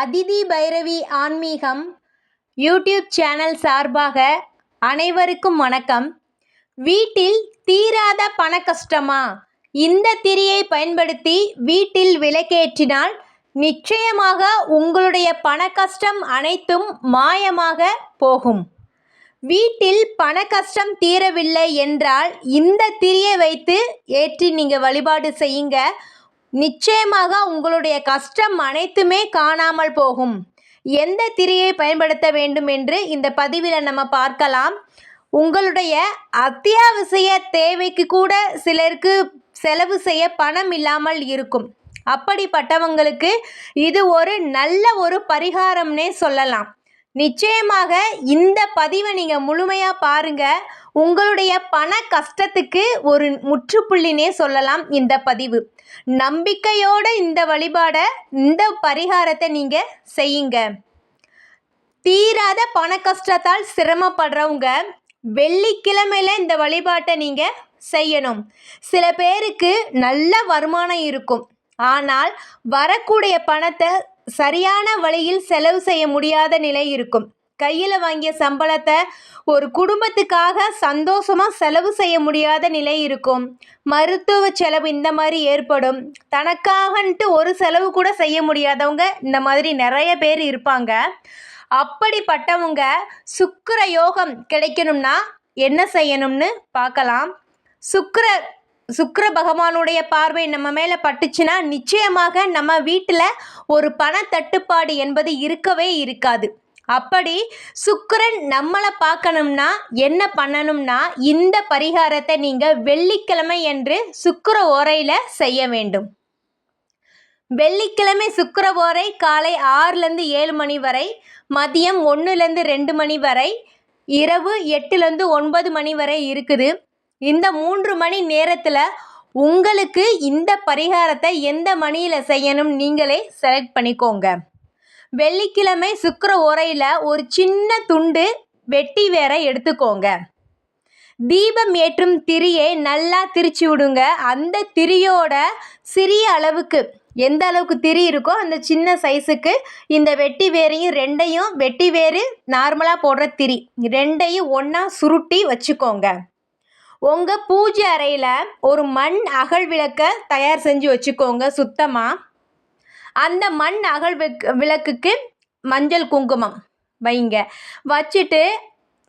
அதிதி பைரவி ஆன்மீகம் YouTube channel சார்பாக அனைவருக்கும் வணக்கம். வீட்டில் தீராத பண கஷ்டமா? இந்த திரியை பயன்படுத்தி வீட்டில் விளக்கேற்றினால் நிச்சயமாக உங்களுடைய பண கஷ்டம் அனைத்தும் மாயமாக போகும். வீட்டில் பண கஷ்டம் தீரவில்லை என்றால் இந்த திரியை வைத்து ஏற்றி நீங்கள் வழிபாடு செய்யுங்க. நிச்சயமாக உங்களுடைய கஷ்டம் அனைத்துமே காணாமல் போகும். எந்த திரியை பயன்படுத்த வேண்டும் என்று இந்த பதிவில் நம்ம பார்க்கலாம். உங்களுடைய அத்தியாவசிய தேவைக்கு கூட சிலருக்கு செலவு செய்ய பணம் இல்லாமல் இருக்கும். அப்படிப்பட்டவங்களுக்கு இது ஒரு நல்ல ஒரு பரிகாரம்னே சொல்லலாம். நிச்சயமாக இந்த பதிவை நீங்கள் முழுமையாக பாருங்கள் உங்களுடைய பண கஷ்டத்துக்கு ஒரு முற்றுப்புள்ளினே சொல்லலாம் இந்த பதிவு. நம்பிக்கையோடு இந்த வழிபாடை இந்த பரிகாரத்தை நீங்கள் செய்யுங்க. தீராத பண கஷ்டத்தால் சிரமப்படுறவங்க வெள்ளிக்கிழமையில் இந்த வழிபாட்டை நீங்கள் செய்யணும். சில பேருக்கு நல்ல வருமானம் இருக்கும். ஆனால் வரக்கூடிய பணத்தை சரியான வழியில் செலவு செய்ய முடியாத நிலை இருக்கும். கையில் வாங்கிய சம்பளத்தை ஒரு குடும்பத்துக்காக சந்தோஷமாக செலவு செய்ய முடியாத நிலை இருக்கும். மருத்துவ செலவு இந்த மாதிரி ஏற்படும். தனக்காகன்ட்டு ஒரு செலவு கூட செய்ய முடியாதவங்க இந்த மாதிரி நிறைய பேர் இருப்பாங்க. அப்படிப்பட்டவங்க சுக்கர யோகம் கிடைக்கணும்னா என்ன செய்யணும்னு பார்க்கலாம். சுக்கர சுக்கர பகவானுடைய பார்வை நம்ம மேலே பட்டுச்சுன்னா நிச்சயமாக நம்ம வீட்டில் ஒரு பண தட்டுப்பாடு என்பது இருக்கவே இருக்காது. அப்படி சுக்கரன் நம்மளை பார்க்கணும்னா என்ன பண்ணணும்னா இந்த பரிகாரத்தை நீங்கள் வெள்ளிக்கிழமை என்று சுக்கர ஓரையில் செய்ய வேண்டும். வெள்ளிக்கிழமை சுக்கர ஓரை காலை ஆறுலேருந்து ஏழு மணி வரை மதியம் ஒன்றுலேருந்து ரெண்டு மணி வரை இரவு எட்டுலேருந்து ஒன்பது மணி வரை இருக்குது. இந்த மூன்று மணி நேரத்தில் உங்களுக்கு இந்த பரிகாரத்தை எந்த மணியில் செய்யணும் நீங்களே செலக்ட் பண்ணிக்கோங்க. வெள்ளிக்கிழமை சுக்கர உரையில் ஒரு சின்ன துண்டு வெட்டி வேற எடுத்துக்கோங்க. தீபம் ஏற்றும் திரியை நல்லா திரிச்சு விடுங்க. அந்த திரியோட சிறிய அளவுக்கு எந்த அளவுக்கு திரி இருக்கோ அந்த சின்ன சைஸுக்கு இந்த வெட்டி வேரையும் ரெண்டையும் வெட்டி வேறு நார்மலாக போடுற திரி ரெண்டையும் ஒன்றா சுருட்டி வச்சுக்கோங்க. உங்கள் பூஜை அறையில் ஒரு மண் அகல் விளக்கை தயார் செஞ்சு வச்சுக்கோங்க சுத்தமாக அந்த மண் அகல் விளக்குக்கு மஞ்சள் குங்குமம் வைங்க. வச்சுட்டு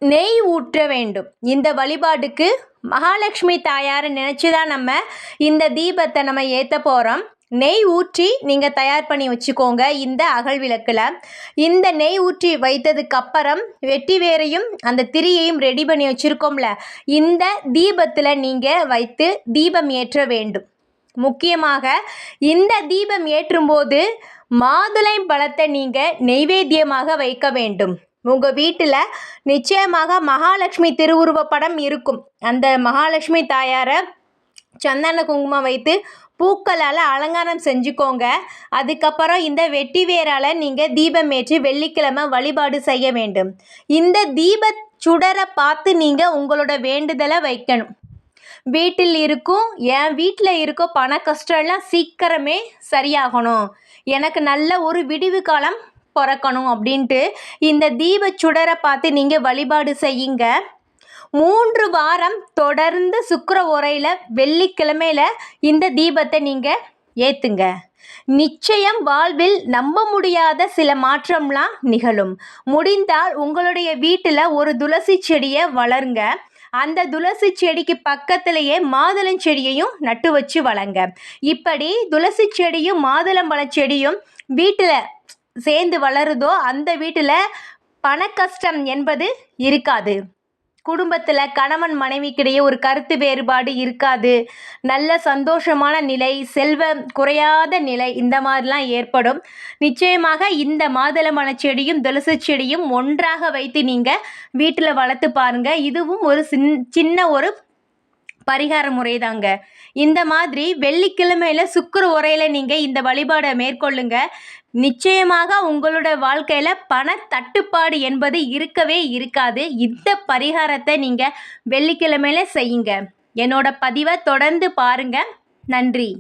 நெய் ஊற்ற வேண்டும். இந்த வழிபாடுக்கு மகாலட்சுமி தாயாரை நினச்சி தான் நம்ம இந்த தீபத்தை நம்ம ஏற்ற போகிறோம் நெய் ஊற்றி நீங்கள் தயார் பண்ணி வச்சுக்கோங்க இந்த அகல் விளக்கில். இந்த நெய் ஊற்றி வைத்ததுக்கு அப்புறம் வெட்டி வேரையும் அந்த திரியையும் ரெடி பண்ணி வச்சுருக்கோம்ல இந்த தீபத்தில் நீங்கள் வைத்து தீபம் ஏற்ற வேண்டும். முக்கியமாக இந்த தீபம் ஏற்றும்போது மாதுளை பழத்தை நீங்கள் நெய்வேத்தியமாக வைக்க வேண்டும். உங்கள் வீட்டில் நிச்சயமாக மகாலட்சுமி திருவுருவ படம் இருக்கும். அந்த மகாலட்சுமி தாயாரை சந்தன குங்குமம் வைத்து பூக்களால் அலங்காரம் செஞ்சுக்கோங்க. அதுக்கப்புறம் இந்த வெட்டி வேரால் நீங்கள் தீபம் ஏற்றி வெள்ளிக்கிழமை வழிபாடு செய்ய வேண்டும். இந்த தீப சுடரை பார்த்து நீங்கள் உங்களோட வேண்டுதலை வைக்கணும். வீட்டில் இருக்கும் என் வீட்டில் இருக்கோ பண கஷ்டம்லாம் சீக்கிரமே சரியாகணும். எனக்கு நல்ல ஒரு விடிவு காலம் பிறக்கணும் அப்படின்ட்டு இந்த தீப சுடரை பார்த்து நீங்கள் வழிபாடு செய்யுங்க. மூன்று வாரம் தொடர்ந்து சுக்கர உரையில் வெள்ளிக்கிழமையில் இந்த தீபத்தை நீங்கள் ஏற்றுங்க நிச்சயம் வாழ்வில் நம்ப முடியாத சில மாற்றம்லாம் நிகழும். முடிந்தால் உங்களுடைய வீட்டில் ஒரு துளசி செடியை வளருங்க. அந்த துளசி செடிக்கு பக்கத்திலேயே மாதுளம் செடியையும் நட்டு வச்சு வளங்க. இப்படி துளசி செடியும் மாதுளம்பழ செடியும் வீட்டில் சேர்ந்து வளருதோ அந்த வீட்டில் பண கஷ்டம் என்பது இருக்காது. குடும்பத்தில் கணவன் மனைவிக்கிடையே ஒரு கருத்து வேறுபாடு இருக்காது. நல்ல சந்தோஷமான நிலை செல்வம் குறையாத நிலை இந்த மாதிரிலாம் ஏற்படும். நிச்சயமாக இந்த மாதுளம்பழ செடியும் துளசி செடியும் ஒன்றாக வைத்து நீங்கள் வீட்டில் வளர்த்து பாருங்கள் இதுவும் ஒரு சின் சின்ன ஒரு பரிகார முறை தாங்க இந்த மாதிரி வெள்ளிக்கிழமையில் சுக்கர உரையில் நீங்கள் இந்த வழிபாடை மேற்கொள்ளுங்க. நிச்சயமாக உங்களோட வாழ்க்கையில் பண தட்டுப்பாடு என்பது இருக்கவே இருக்காது. இந்த பரிகாரத்தை நீங்கள் வெள்ளிக்கிழமையில் செய்யுங்க. என்னோட பதிவை தொடர்ந்து பாருங்கள் நன்றி.